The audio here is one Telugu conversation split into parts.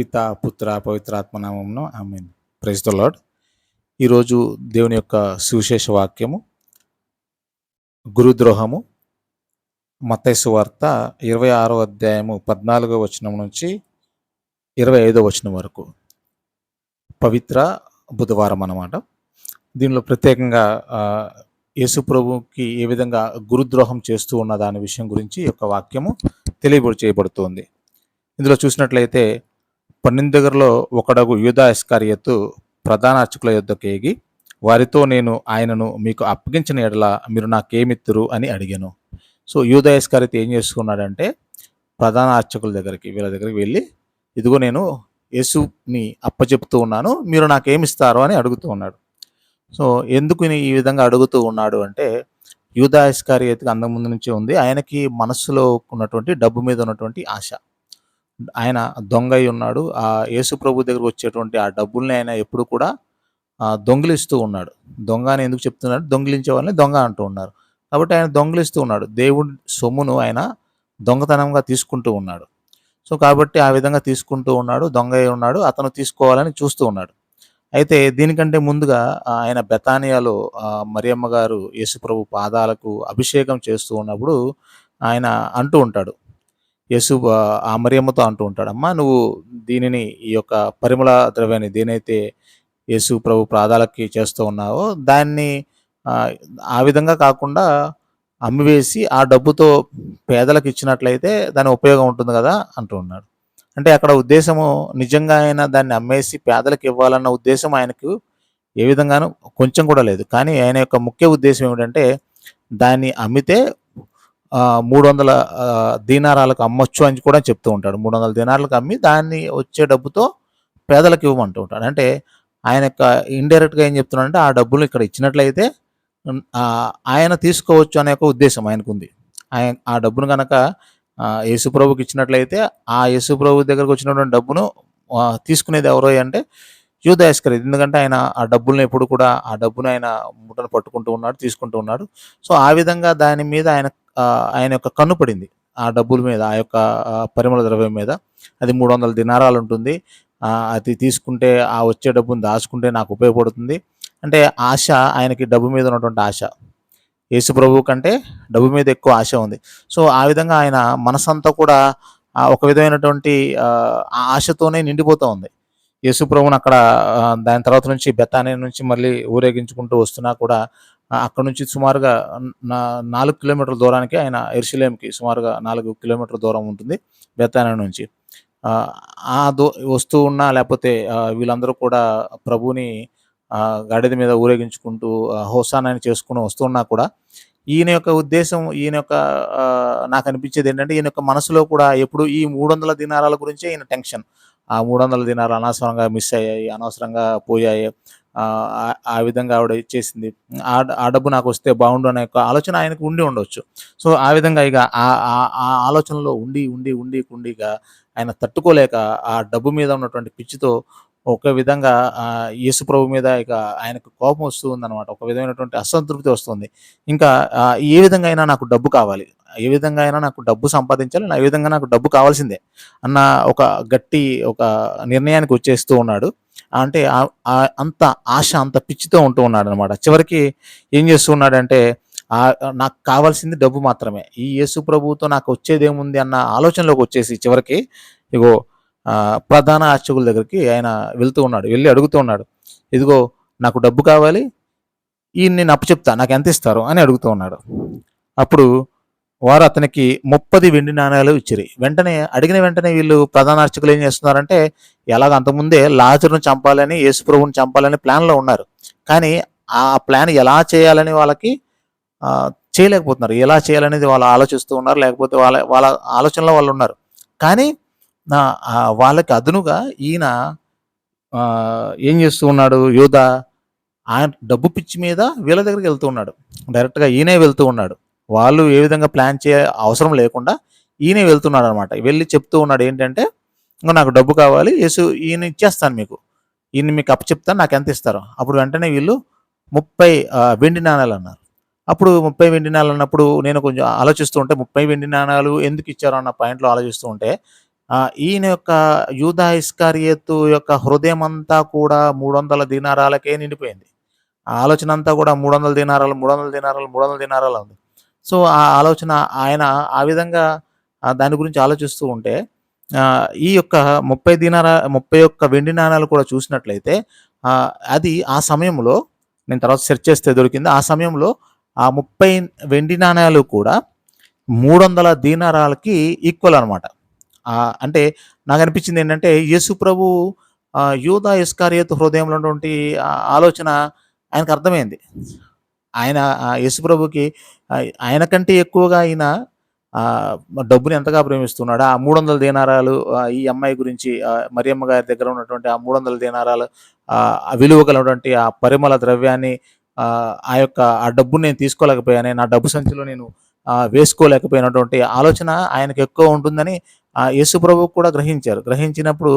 పిత పుత్ర పవిత్రాత్మ I mean praise the Lord ఈరోజు దేవుని యొక్క సువిశేష వాక్యము గురుద్రోహము మతైసు వార్త ఇరవై ఆరో అధ్యాయము పద్నాలుగో వచనం నుంచి ఇరవై ఐదో వచనం వరకు. పవిత్ర బుధవారం అన్నమాట. దీనిలో ప్రత్యేకంగా ఆ, యేసు ఏ విధంగా గురుద్రోహం చేస్తూ ఉన్న దాని విషయం గురించి యొక్క వాక్యము తెలియబడి చేయబడుతోంది. ఇందులో చూసినట్లయితే పన్నెండు దగ్గరలో ఒకడగు యూదా ఇస్కారియత్తు ప్రధాన అర్చకుల యొద్దకు ఏగి వారితో నేను ఆయనను మీకు అప్పగించిన ఎడల మీరు నాకేమిత్తురు అని అడిగాను. సో యూదా ఇస్కారియత్ ఏం చేసుకున్నాడంటే ప్రధాన అర్చకుల దగ్గరికి వీళ్ళ దగ్గరికి వెళ్ళి ఇదిగో నేను యేసుని అప్పచెప్తూ ఉన్నాను మీరు నాకేమిస్తారు అని అడుగుతూ ఉన్నాడు. సో ఎందుకు ఈ విధంగా అడుగుతూ ఉన్నాడు అంటే యూదా ఇస్కారియత్కి అందం ముందు నుంచే ఉంది ఆయనకి మనస్సులో ఉన్నటువంటి డబ్బు మీద ఉన్నటువంటి ఆశ. ఆయన దొంగ అయి ఉన్నాడు. ఆ యేసు ప్రభు దగ్గరకు వచ్చేటువంటి ఆ డబ్బుల్ని ఆయన ఎప్పుడు కూడా దొంగిలిస్తూ ఉన్నాడు. దొంగ అని ఎందుకు చెప్తున్నాడు? దొంగిలించే వాళ్ళని దొంగ అంటూ ఉన్నారు. కాబట్టి ఆయన దొంగిలిస్తూ ఉన్నాడు. దేవుడి సొమ్మును ఆయన దొంగతనంగా తీసుకుంటూ ఉన్నాడు. సో కాబట్టి ఆ విధంగా తీసుకుంటూ ఉన్నాడు దొంగ అయి ఉన్నాడు అతను తీసుకోవాలని చూస్తూ ఉన్నాడు. అయితే దీనికంటే ముందుగా ఆయన బెతానియాలో మరియమ్మ గారు యేసుప్రభు పాదాలకు అభిషేకం చేస్తూ ఉన్నప్పుడు ఆయన అంటూ ఉంటాడు. యేసు ఆ, మరియమ్మతో అంటూ ఉంటాడు అమ్మా నువ్వు దీనిని ఈ యొక్క పరిమళ ద్రవ్యాన్ని దేనైతే యేసు ప్రభు ప్రాదాలకి చేస్తూ ఉన్నావో దాన్ని ఆ, ఆ విధంగా కాకుండా అమ్మివేసి ఆ డబ్బుతో పేదలకు ఇచ్చినట్లయితే దాని ఉపయోగం ఉంటుంది కదా అంటూ ఉన్నాడు. అంటే అక్కడ ఉద్దేశము నిజంగా ఆయన దాన్ని అమ్మేసి పేదలకు ఇవ్వాలన్న ఉద్దేశం ఆయనకు ఏ విధంగానూ కొంచెం కూడా లేదు. కానీ ఆయన యొక్క ముఖ్య ఉద్దేశం ఏమిటంటే దాన్ని అమ్మితే మూడు వందల దీనారాలకు అమ్మొచ్చు అని కూడా చెప్తూ ఉంటాడు. మూడు వందల దీనారాలకు అమ్మి దాన్ని వచ్చే డబ్బుతో పేదలకు ఇవ్వమంటూ ఉంటాడు. అంటే ఆయన యొక్క ఇండైరెక్ట్గా ఏం చెప్తున్నాడంటే ఆ డబ్బులు ఇక్కడ ఇచ్చినట్లయితే ఆయన తీసుకోవచ్చు అనే ఒక ఉద్దేశం ఆయనకు ఉంది ఆయన ఆ డబ్బును కనుక యేసుప్రభుకి ఇచ్చినట్లయితే ఆ యేసుప్రభు దగ్గరకు వచ్చినటువంటి డబ్బును తీసుకునేది ఎవరో అంటే యూదయాస్కర్ ఎందుకంటే ఆయన ఆ డబ్బుల్ని ఎప్పుడు కూడా ఆ డబ్బును ఆయన ముట్టను పట్టుకుంటూ ఉన్నాడు తీసుకుంటూ ఉన్నాడు. సో ఆ విధంగా దాని మీద ఆయన ఆయన యొక్క కన్ను పడింది. ఆ డబ్బుల మీద ఆ యొక్క పరిమళ ద్రవ్యం మీద. అది మూడు వందల దినారాలు ఉంటుంది. అది తీసుకుంటే ఆ వచ్చే డబ్బును దాచుకుంటే నాకు ఉపయోగపడుతుంది. అంటే ఆశ ఆయనకి డబ్బు మీద ఉన్నటువంటి ఆశ. యేసు ప్రభు కంటే డబ్బు మీద ఎక్కువ ఆశ ఉంది. సో ఆ విధంగా ఆయన మనసంతా కూడా ఒక విధమైనటువంటి ఆ, ఆశతోనే నిండిపోతూ ఉంది. యేసు ప్రభువుని అక్కడ దాని తర్వాత నుంచి బెత్తాని నుంచి మళ్ళీ ఊరేగించుకుంటూ వస్తున్నా కూడా అక్కడ నుంచి సుమారుగా నా- నాలుగు కిలోమీటర్ల దూరానికి ఆయన ఎర్షిలేంకి సుమారుగా నాలుగు కిలోమీటర్ల దూరం ఉంటుంది బెతానా నుంచి. ఆ, దో వస్తూ ఉన్నా లేకపోతే వీళ్ళందరూ కూడా ప్రభుని గాడిద మీద ఊరేగించుకుంటూ హోసానాన్ని చేసుకుని వస్తున్నా కూడా ఈయన యొక్క ఉద్దేశం ఈయన యొక్క నాకు అనిపించేది ఏంటంటే ఈయన యొక్క మనసులో కూడా ఎప్పుడు ఈ మూడు వందల దినారాల గురించే ఈయన టెన్షన్. ఆ మూడు వందల దినాలు అనవసరంగా మిస్ అయ్యాయి అనవసరంగా పోయాయి ఆ, విధంగా ఆవిడ ఇచ్చేసింది ఆ ఆ డబ్బు నాకు వస్తే బాగుండు అనే యొక్క ఆలోచన ఆయనకు ఉండి ఉండొచ్చు. సో ఆ విధంగా ఇక ఆ ఆ- ఆలోచనలో ఉండి ఉండి ఉండి ఉండిగా ఆయన తట్టుకోలేక ఆ డబ్బు మీద ఉన్నటువంటి పిచ్చితో ఒక విధంగా యేసు ప్రభు మీద ఇక ఆయనకు కోపం వస్తూ అనమాట ఒక విధమైనటువంటి అసంతృప్తి వస్తుంది. ఇంకా ఏ విధంగా అయినా నాకు డబ్బు కావాలి. ఏ విధంగా అయినా నాకు డబ్బు సంపాదించాలి. ఏ విధంగా నాకు డబ్బు కావాల్సిందే అన్న ఒక గట్టి ఒక నిర్ణయానికి వచ్చేస్తూ ఉన్నాడు. అంటే అంత ఆశ అంత పిచ్చితో ఉంటూ ఉన్నాడు అనమాట చివరికి ఏం చేస్తూ ఉన్నాడంటే నాకు కావాల్సింది డబ్బు మాత్రమే. ఈ యేసు ప్రభువుతో నాకు వచ్చేది ఏముంది అన్న ఆలోచనలోకి వచ్చేసి చివరికి ఇగో ప్రధాన అర్చకుల దగ్గరికి ఆయన వెళ్తూ ఉన్నాడు. వెళ్ళి అడుగుతూ ఉన్నాడు. ఇదిగో నాకు డబ్బు కావాలి ఈయన్ని నేను అప్పు చెప్తా నాకు ఎంత ఇస్తారు అని అడుగుతూ ఉన్నాడు. అప్పుడు వారు అతనికి ముప్పది వెండి నాణ్యాలు ఇచ్చిరి. వెంటనే అడిగిన వెంటనే వీళ్ళు ప్రధాన అర్చకులు ఏం చేస్తున్నారంటే ఎలాగ అంతకుముందే లాజర్ను చంపాలని యేసుప్రభుని చంపాలని ప్లాన్లో ఉన్నారు. కానీ ఆ ప్లాన్ ఎలా చేయాలని వాళ్ళకి చేయలేకపోతున్నారు. ఎలా చేయాలనేది వాళ్ళు ఆలోచిస్తూ ఉన్నారు. లేకపోతే వాళ్ళ వాళ్ళ ఆలోచనలో వాళ్ళు ఉన్నారు. కానీ నా వాళ్ళకి అదునుగా ఈయన ఏం చేస్తూ ఉన్నాడు? యోధ ఆయన డబ్బు పిచ్చి మీద వీళ్ళ దగ్గరికి వెళ్తూ ఉన్నాడు. డైరెక్ట్గా ఈయనే వెళ్తూ ఉన్నాడు. వాళ్ళు ఏ విధంగా ప్లాన్ చేయ అవసరం లేకుండా ఈయనే వెళ్తున్నాడు అనమాట వెళ్ళి చెప్తూ ఉన్నాడు ఏంటంటే "ఇంగో నాకు డబ్బు కావాలి యేసు ఈయన ఇచ్చేస్తాను మీకు ఈయన మీకు అప్పు చెప్తాను నాకు ఎంత ఇస్తారు అప్పుడు వెంటనే వీళ్ళు ముప్పై వెండి నాణాలు అన్నారు అప్పుడు ముప్పై వెండి నాణాలు అన్నప్పుడు నేను కొంచెం ఆలోచిస్తూ ఉంటే ముప్పై వెండి నాణాలు ఎందుకు ఇచ్చారు అన్న పాయింట్లో ఆలోచిస్తూ ఉంటే ఈయన యొక్క యూదా ఇస్కారియోతు యొక్క హృదయం అంతా కూడా మూడు వందల దినారాలకే నిండిపోయింది. ఆ ఆలోచన అంతా కూడా 300 దీనారాలు, 300 దీనారాలు, 300 దీనారాలు ఉంది. సో, ఆ ఆలోచన ఆయన ఆ విధంగా దాని గురించి ఆలోచిస్తూ ఉంటే ఈ యొక్క 30 దీనారా 31 వెండి నాణాలు కూడా చూసినట్లయితే అది ఆ సమయంలో నేను తర్వాత సెర్చ్ చేస్తే దొరికింది. ఆ సమయంలో ఆ 30 వెండి నాణాలు కూడా 300 దీనారాలకి ఈక్వల్ అనమాట. అంటే నాకు అనిపించింది ఏంటంటే యేసు ప్రభు ఆహ్, యూదా హృదయంలో ఉన్నటువంటి ఆలోచన ఆయనకు అర్థమైంది. ఆయన యేసుప్రభుకి యేసు ప్రభుకి ఆయన కంటే ఎక్కువగా ఆయన డబ్బుని ఎంతగా ప్రేమిస్తున్నాడు ఆ 300 దీనారాలు దేనారాలు ఈ అమ్మాయి గురించి మరియమ్మ గారి దగ్గర ఉన్నటువంటి ఆ 300 దీనారాలు దేనారాలు ఆ విలువ కలిగినటువంటి ఆ పరిమళ ద్రవ్యాన్ని ఆ యొక్క ఆ డబ్బుని నేను తీసుకోలేకపోయానే, నా డబ్బు సంచిలో నేను వేసుకోలేకపోయినటువంటి ఆలోచన ఆయనకు ఎక్కువ ఉంటుందని ఆహ్, యేసు ప్రభు కూడా గ్రహించారు. గ్రహించినప్పుడు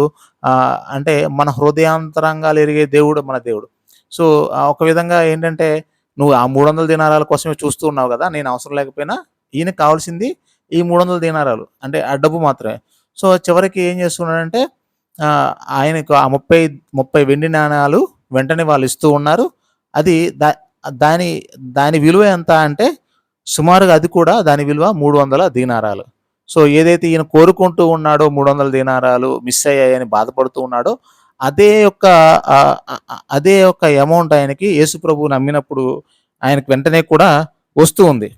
అంటే మన హృదయాంతరంగాలు ఎరిగే దేవుడు మన దేవుడు. సో, ఒక విధంగా ఏంటంటే నువ్వు ఆ మూడు వందల దినారాల కోసమే చూస్తూ ఉన్నావు కదా నేను అవసరం లేకపోయినా ఈయనకి కావాల్సింది ఈ 300 దీనారాలు. అంటే ఆ డబ్బు మాత్రమే. సో, చివరికి ఏం చేస్తున్నాడంటే ఆయనకు ఆ 30, 30 వెండి నాణాలు వెంటనే వాళ్ళు ఇస్తూ ఉన్నారు. అది దా దాని దాని విలువ ఎంత అంటే సుమారుగా అది కూడా దాని విలువ 300 దీనారాలు. సో, ఏదైతే ఈయన కోరుకుంటూ ఉన్నాడో 300 దీనారాలు మిస్ అయ్యాయని బాధపడుతూ ఉన్నాడో అదే యొక్క అదే యొక్క అమౌంట్ ఆయనకి యేసు ప్రభువు నమ్మినప్పుడు ఆయనకు వెంటనే కూడా వస్తూ ఉంది.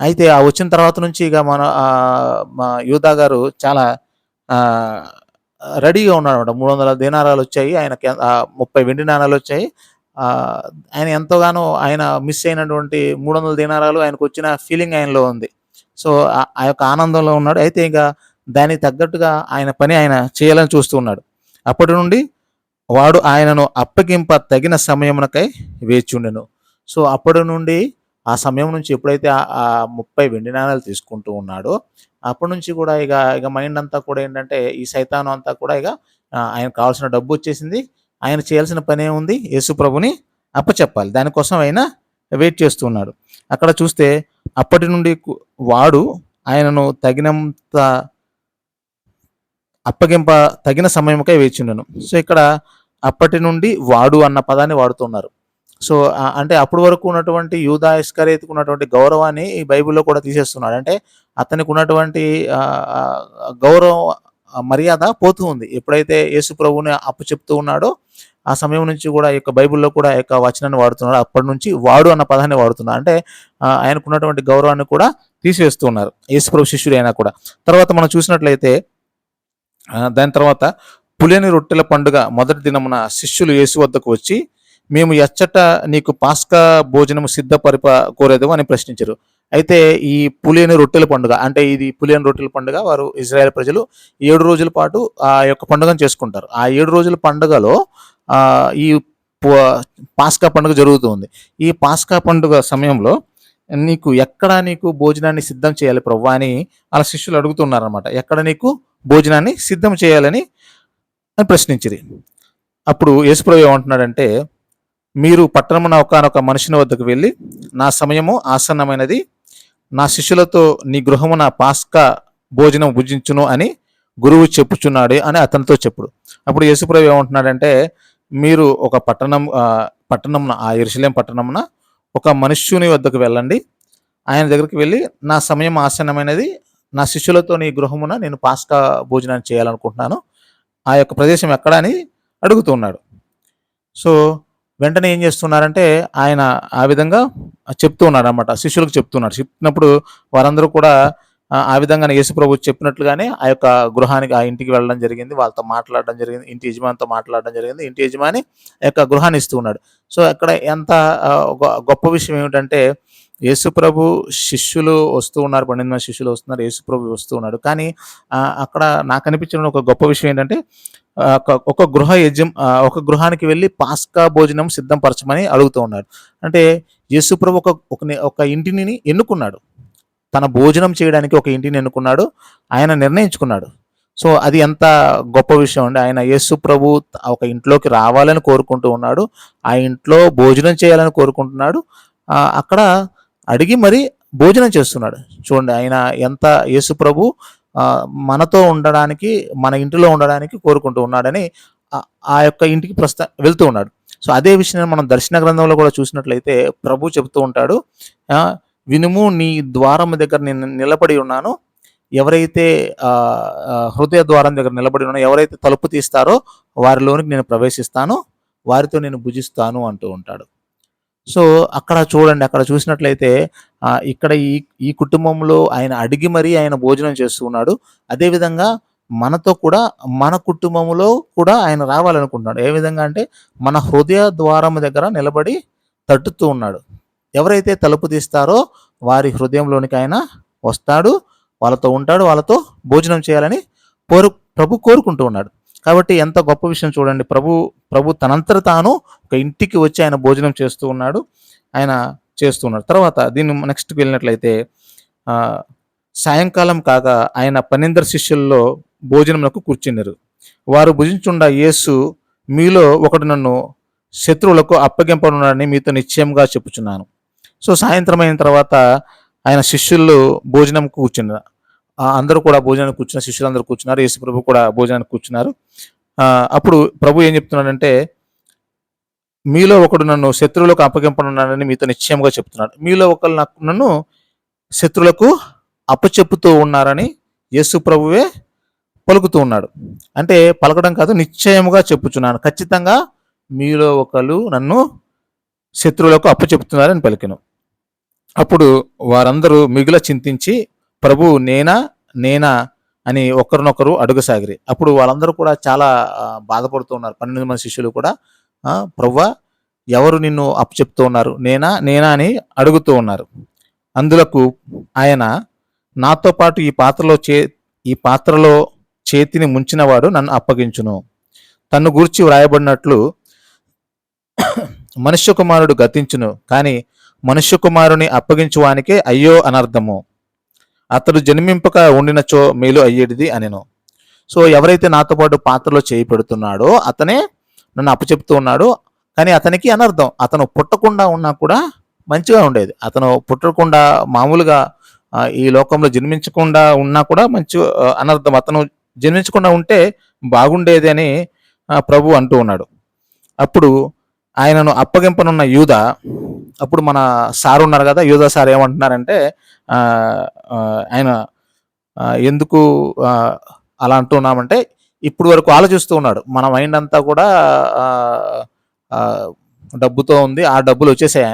అయితే ఆ వచ్చిన తర్వాత నుంచి ఇక మన మా యూదా గారు చాలా రెడీగా ఉన్నాడు మూడు వందల దినారాలు వచ్చాయి ఆయనకి ముప్పై వెండి నాణాలు వచ్చాయి ఆయన ఎంతగానో ఆయన మిస్ అయినటువంటి మూడు వందల దినారాలు ఆయనకు వచ్చిన ఫీలింగ్ ఆయనలో ఉంది. సో, ఆ యొక్క ఆనందంలో ఉన్నాడు. అయితే ఇంకా దానికి తగ్గట్టుగా ఆయన పని ఆయన చేయాలని చూస్తూ ఉన్నాడు. అప్పటి నుండి వాడు ఆయనను అప్పగింప తగిన సమయమునకై వేచుండెను. సో, అప్పటి నుండి ఆ సమయం నుంచి ఎప్పుడైతే ఆ 30 వెండి నాణాలు తీసుకుంటూ ఉన్నాడో అప్పటి నుంచి కూడా ఇక ఇక మైండ్ అంతా కూడా ఏంటంటే ఈ సైతానం అంతా కూడా ఇక ఆయన కావాల్సిన డబ్బు వచ్చేసింది. ఆయన చేయాల్సిన పనే యేసు ప్రభుని అప్పచెప్పాలి. దానికోసం ఆయన వెయిట్ చేస్తున్నాడు అక్కడ చూస్తే అప్పటి నుండి వాడు ఆయనను తగినంత అప్పగింప తగిన సమయంకై వేచిండను సో, ఇక్కడ అప్పటి నుండి వాడు అన్న పదాన్ని వాడుతున్నారు. సో, అంటే అప్పటి వరకు ఉన్నటువంటి యూదా ఇస్కరియోతుకు ఉన్నటువంటి గౌరవాన్ని ఈ బైబిల్‌లో కూడా తీసేస్తున్నాడు. అంటే అతనికి ఉన్నటువంటి గౌరవ గౌరవం మర్యాద పోతూ ఉంది. ఎప్పుడైతే యేసు ప్రభువుని అప్పచెప్తూ ఉన్నాడో ఆ సమయం నుంచి కూడా ఈ యొక్క బైబిల్‌లో కూడా ఈ యొక్క వచనాన్ని వాడుతున్నాడు. అప్పటి నుంచి వాడు అన్న పదాన్ని వాడుతున్నారు. అంటే ఆయనకున్నటువంటి గౌరవాన్ని కూడా తీసివేస్తూ ఉన్నారు. యేసు ప్రభు శిష్యుడైనా కూడా. తర్వాత మనం చూసినట్లయితే దాని తర్వాత పులియని రొట్టెల పండుగ మొదటి దినమున శిష్యులు యేసు వద్దకు వచ్చి మేము ఎచ్చట నీకు పాస్కా భోజనం సిద్ధపరిప కోరేదేమో అని ప్రశ్నించారు. అయితే ఈ పులియని రొట్టెల పండుగ అంటే ఇది పులియని రొట్టెల పండుగ వారు ఇజ్రాయెల్ ప్రజలు ఏడు రోజుల పాటు ఆ యొక్క పండుగను చేసుకుంటారు. ఆ ఏడు రోజుల పండుగలో ఈ పాస్కా పండుగ జరుగుతుంది. ఈ పాస్కా పండుగ సమయంలో నీకు ఎక్కడ నీకు భోజనాన్ని సిద్ధం చేయాలి ప్రవ్వా అని ఆళ్ళ శిష్యులు అడుగుతున్నారనమాట ఎక్కడ నీకు భోజనాన్ని సిద్ధం చేయాలని అని ప్రశ్నించిరి. అప్పుడు యేసుప్రభు ఏమంటున్నాడంటే మీరు పట్టణమున ఒకనొక మనిషిని వద్దకు వెళ్ళి నా సమయము ఆసన్నమైనది. నా శిష్యులతో నీ గృహమున పాస్కా భోజనం భుజించును అని గురువు చెప్పుచున్నాడు అని అతనితో చెప్పుడు. అప్పుడు యేసుప్రభు ఏమంటున్నాడంటే మీరు ఒక పట్టణం పట్టణమున ఆ యెరూషలేము పట్టణమున ఒక మనుష్యుని వద్దకు వెళ్ళండి. ఆయన దగ్గరికి వెళ్ళి నా సమయం ఆసన్నమైనది. నా శిష్యులతో నీ గృహమున నేను పాస్కా భోజనాన్ని చేయాలనుకుంటున్నాను. ఆ యొక్క ప్రదేశం ఎక్కడ అని అడుగుతూ ఉన్నాడు. సో, వెంటనే ఏం చేస్తున్నారంటే ఆయన ఆ విధంగా చెప్తూ ఉన్నాడన్నమాట. శిష్యులకు చెప్తున్నాడు. చెప్పినప్పుడు వారందరూ కూడా ఆ విధంగానే యేసుప్రభు చెప్పినట్లుగానే ఆ యొక్క గృహానికి ఆ ఇంటికి వెళ్ళడం జరిగింది. వాళ్ళతో మాట్లాడడం జరిగింది. ఇంటి యజమానితో మాట్లాడడం జరిగింది. ఇంటి యజమాని ఆ యొక్క గృహాన్ని ఇస్తూ ఉన్నాడు. సో, అక్కడ ఎంత గొ గొప్ప విషయం ఏమిటంటే యేసుప్రభు శిష్యులు వస్తూ ఉన్నారు. 12 మంది శిష్యులు వస్తున్నారు. యేసుప్రభు వస్తూ ఉన్నాడు. కానీ అక్కడ నాకు అనిపించిన ఒక గొప్ప విషయం ఏంటంటే ఒక ఒక గృహ యజం ఒక గృహానికి వెళ్ళి పాస్కా భోజనం సిద్ధంపరచమని అడుగుతూ ఉన్నాడు. అంటే యేసుప్రభు ఒక ఒక ఒక ఇంటిని ఎన్నుకున్నాడు. తన భోజనం చేయడానికి ఒక ఇంటిని ఎన్నుకున్నాడు. ఆయన నిర్ణయించుకున్నాడు. సో, అది ఎంత గొప్ప విషయం అండి. ఆయన యేసు ప్రభు ఒక ఇంట్లోకి రావాలని కోరుకుంటూ ఉన్నాడు. ఆ ఇంట్లో భోజనం చేయాలని కోరుకుంటున్నాడు. అక్కడ అడిగి మరి భోజనం చేస్తున్నాడు. చూడండి ఆయన ఎంత యేసు ప్రభు మనతో ఉండడానికి మన ఇంటిలో ఉండడానికి కోరుకుంటూ ఉన్నాడని ఆ- యొక్క ఇంటికి ప్రస్తుత వెళ్తూ ఉన్నాడు. సో అదే విషయాన్ని మనం దర్శన గ్రంథంలో కూడా చూసినట్లయితే ప్రభు చెబుతూ ఉంటాడు వినుము నీ ద్వారం దగ్గర నేను నిలబడి ఉన్నాను. ఎవరైతే హృదయ ద్వారం దగ్గర నిలబడి ఉన్నానో ఎవరైతే తలుపు తీస్తారో వారిలోనికి నేను ప్రవేశిస్తాను వారితో నేను భుజిస్తాను అంటూ ఉంటాడు. సో అక్కడ చూడండి అక్కడ చూసినట్లయితే ఇక్కడ ఈ ఈ కుటుంబంలో ఆయన అడిగి మరీ ఆయన భోజనం చేస్తూ ఉన్నాడు అదేవిధంగా మనతో కూడా మన కుటుంబంలో కూడా ఆయన రావాలనుకుంటున్నాడు. ఏ విధంగా అంటే మన హృదయ ద్వారం దగ్గర నిలబడి తట్టుతూ ఉన్నాడు. ఎవరైతే తలుపు తీస్తారో వారి హృదయంలోనికి ఆయన వస్తాడు వాళ్ళతో ఉంటాడు వాళ్ళతో భోజనం చేయాలని కోరు ప్రభు కోరుకుంటూ ఉన్నాడు. కాబట్టి ఎంత గొప్ప విషయం చూడండి. ప్రభు ప్రభు తనంతట తాను ఒక ఇంటికి వచ్చి ఆయన భోజనం చేస్తూ ఉన్నాడు. ఆయన చేస్తూ ఉన్నాడు. తర్వాత దీన్ని నెక్స్ట్కి వెళ్ళినట్లయితే సాయంకాలం కాగా ఆయన పన్నెండు శిష్యుల్లో భోజనములకు కూర్చున్నారు. వారు భుజించుండ యేసు మీలో ఒకడు నన్ను శత్రువులకు అప్పగింపనున్నాడని మీతో నిశ్చయంగా చెప్పుచున్నాను. సో సాయంత్రం అయిన తర్వాత ఆయన శిష్యులు భోజనం కూర్చున్నారు. అందరూ కూడా భోజనానికి కూర్చున్న శిష్యులందరూ కూర్చున్నారు. యేసు ప్రభు కూడా భోజనానికి కూర్చున్నారు. అప్పుడు ప్రభు ఏం చెప్తున్నాడంటే మీలో ఒకడు నన్ను శత్రువులకు అప్పగింపనున్నాడని మీతో నిశ్చయంగా చెప్తున్నాడు. మీలో ఒకరు నాకు నన్ను శత్రువులకు అప్పచెప్పుతూ ఉన్నారని యేసు ప్రభువే పలుకుతూ ఉన్నాడు. అంటే పలకడం కాదు నిశ్చయముగా చెప్పుచున్నాను. ఖచ్చితంగా మీలో ఒకరు నన్ను శత్రువులకు అప్పచెప్తున్నారని పలికెను. అప్పుడు వారందరూ మిగుల చింతించి ప్రభు నేనా నేనా అని ఒకరినొకరు అడుగసాగిరి. అప్పుడు వాళ్ళందరూ కూడా చాలా బాధపడుతూ ఉన్నారు. పన్నెండు మంది శిష్యులు కూడా ప్రవ్వా ఎవరు నిన్ను అప్పచెప్తూ ఉన్నారు? నేనా? నేనా? అని అడుగుతూ ఉన్నారు. అందులకు ఆయన నాతో పాటు ఈ పాత్రలో చే ఈ పాత్రలో చేతిని ముంచినవాడు నన్ను అప్పగించును. తన్ను గూర్చి వ్రాయబడినట్లు మనుష్య కుమారుడు గతించును. కానీ మనుష్య కుమారుని అప్పగించువానికే అయ్యో అనర్థము. అతడు జన్మింపక ఉండినచో మేలు అయ్యేటిది అనెను. సో ఎవరైతే నాతో పాటు పాత్రలో చేయి పెడుతున్నాడో అతనే నన్ను అప్పచెప్తూ ఉన్నాడు. కానీ అతనికి అనర్థం అతను పుట్టకుండా ఉన్నా కూడా మంచిగా ఉండేది. అతను పుట్టకుండా మామూలుగా ఈ లోకంలో జన్మించకుండా ఉన్నా కూడా మంచి అనర్థం అతను జన్మించకుండా ఉంటే బాగుండేది అని ప్రభు అంటూ ఉన్నాడు. అప్పుడు ఆయనను అప్పగింపనున్న యూద అప్పుడు మన సార్ ఉన్నారు కదా యూద సార్ ఏమంటున్నారంటే ఆయన ఎందుకు అలా అంటున్నామంటే ఇప్పుడు వరకు ఆలోచిస్తూ ఉన్నాడు. మన మైండ్ అంతా కూడా డబ్బుతో ఉంది. ఆ డబ్బులు వచ్చేసాయి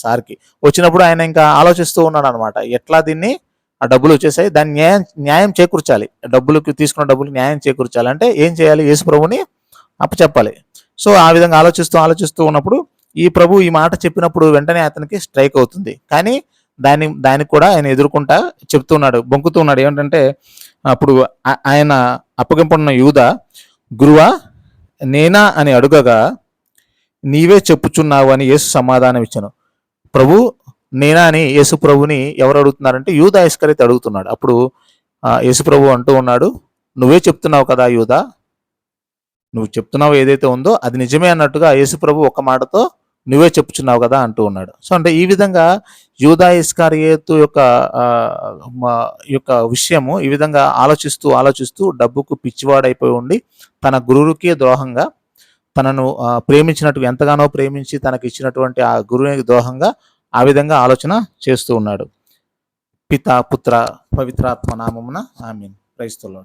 సార్కి. వచ్చినప్పుడు ఆయన ఇంకా ఆలోచిస్తూ ఉన్నాడు అనమాట ఎట్లా దీన్ని ఆ డబ్బులు వచ్చేసాయి. దాన్ని న్యాయం న్యాయం చేకూర్చాలి. డబ్బులకు తీసుకున్న డబ్బులు న్యాయం చేకూర్చాలి. అంటే ఏం చేయాలి? యేసు ప్రభుని అప్పచెప్పాలి. సో ఆ విధంగా ఆలోచిస్తూ ఆలోచిస్తూ ఉన్నప్పుడు ఈ ప్రభు ఈ మాట చెప్పినప్పుడు వెంటనే అతనికి స్ట్రైక్ అవుతుంది. కానీ దాన్ని దానికి కూడా ఆయన ఎదుర్కొంటా చెప్తున్నాడు బొంకుతున్నాడు. ఏమిటంటే అప్పుడు ఆయన అప్పగింపన్న యూద గురువా నేనా అని అడుగగా నీవే చెప్పుచున్నావు అని యేసు సమాధానం ఇచ్చాను. ప్రభు నేనా అని యేసు ప్రభుని ఎవరు అడుగుతున్నారంటే యూదా ఇస్కరైతే అడుగుతున్నాడు. అప్పుడు యేసు ప్రభు అంటూ ఉన్నాడు నువ్వే చెప్తున్నావు కదా యూధ నువ్వు చెప్తున్నావు ఏదైతే ఉందో అది నిజమే అన్నట్టుగా యేసు ప్రభు ఒక మాటతో నువ్వే చెప్పుచున్నావు కదా అంటూ ఉన్నాడు. సో అంటే ఈ విధంగా యూదా ఇస్కారియేతు యొక్క యొక్క విషయము ఈ విధంగా ఆలోచిస్తూ ఆలోచిస్తూ డబ్బుకు పిచ్చివాడైపోయి ఉండి తన గురువుకే ద్రోహంగా తనను ప్రేమించినట్టు ఎంతగానో ప్రేమించి తనకి ఇచ్చినటువంటి ఆ గురువునికి ద్రోహంగా ఆ విధంగా ఆలోచన చేస్తూ ఉన్నాడు. పిత పుత్ర పవిత్రాత్మ నామమున ఆమీన్. క్రైస్తవులు